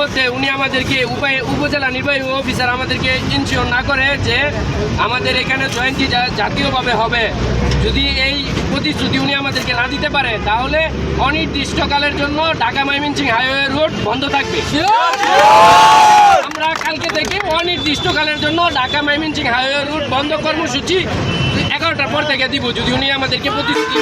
মধ্যে উনি আমাদেরকে উপায় উপজেলা নির্বাহী অফিসার আমাদেরকে ইনশিওর না করে যে আমাদের এখানে জয়েন্টি জাতীয়ভাবে হবে। যদি এই প্রতিশ্রুতি উনি আমাদেরকে না দিতে পারে, তাহলে অনির্দিষ্টকালের জন্য ঢাকা ময়মনসিংহ হাইওয়ে রোড বন্ধ থাকবে। কালকে থেকে অনির্দিষ্টকালের জন্য ঢাকা মাইমিনসিং হাইওয়ে রুট বন্ধ কর্মসূচি এগারোটার পর থেকে দিব। যদি উনি আমাদেরকে প্রতিশ্রুতি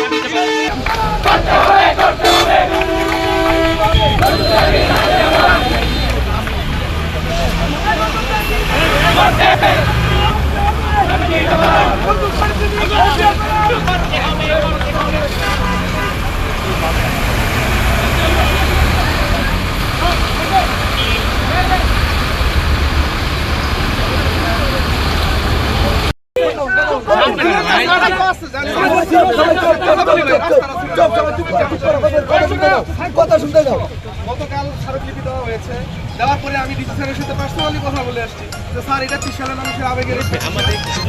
কথা শুনতে যাও গতকাল স্মারকলিপি দেওয়া হয়েছে দেওয়ার পরে আমি ডিসি সাথে পার্সোনালি কথা বলে আসছি। যে স্যার এটা ত্রিশালের মানুষের আবেগের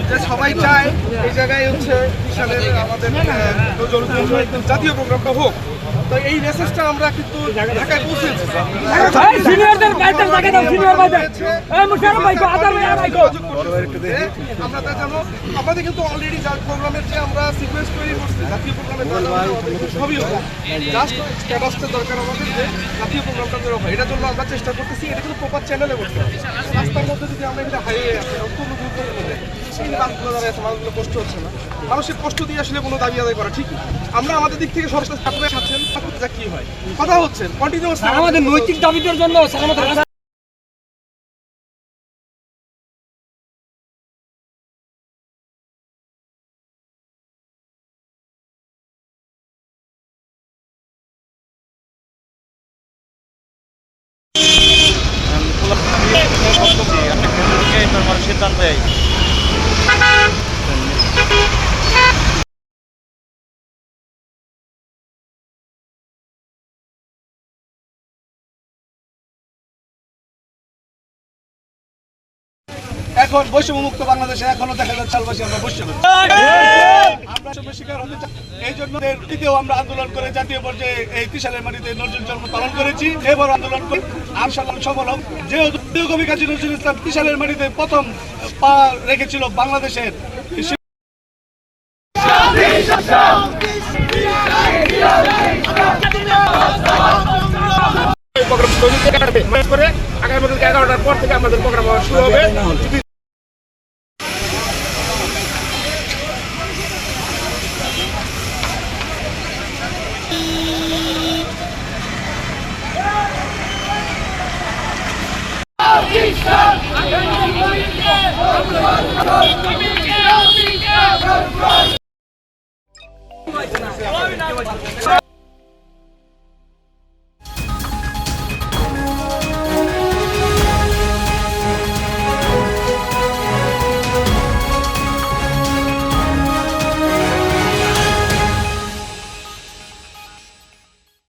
যে সবাই চায় এই জায়গায় হচ্ছে ত্রিশালের আমাদের জাতীয় প্রোগ্রামটা হোক। তো এই মেসেজটা আমরা কিন্তু ঢাকায় পৌঁছেছি। আমরা তা জানো আমাদের কিন্তু অলরেডি প্রোগ্রামের যে আমরা সিকোয়েন্স তৈরি করছি জাতীয় প্রোগ্রামের সবই জাস্ট স্ট্যাটাসটা দরকার আমাদের যে জাতীয় প্রোগ্রামটা হয় এটার জন্য আমরা চেষ্টা করতেছি এটা কিন্তু প্রপার চ্যানেলে করতে হবে। রাস্তার মধ্যে যদি কষ্ট হচ্ছে না। মানুষের কষ্ট দিয়ে আসলে কোনো দাবি আদায় করা ঠিক আমরা আমাদের দিক থেকে সরকার ছাত্ররা কি হয়? কথা হচ্ছে আমাদের নৈতিক দাবিদের জন্য স্যার এখন বৈষম্যমুক্ত বাংলাদেশে এখনও দেখা যাচ্ছে চালবাসী আমরা বৈশ্য আমরা শিকার হতে। এই জন্য দিকেও আমরা আন্দোলন করে জাতীয় পর্যায়ে এই কিষানের মাটিতে নজরুল জন্ম পালন করেছি। এবার আন্দোলন করে আনসালাম সফল হোক। যেহেতু কবি কাজী নজরুল ইসলাম কিষানের মাটিতে প্রথম পা রেখেছিল বাংলাদেশের আগামী এগারোটার পর থেকে আমাদের প্রোগ্রাম শুরু হবে। 我。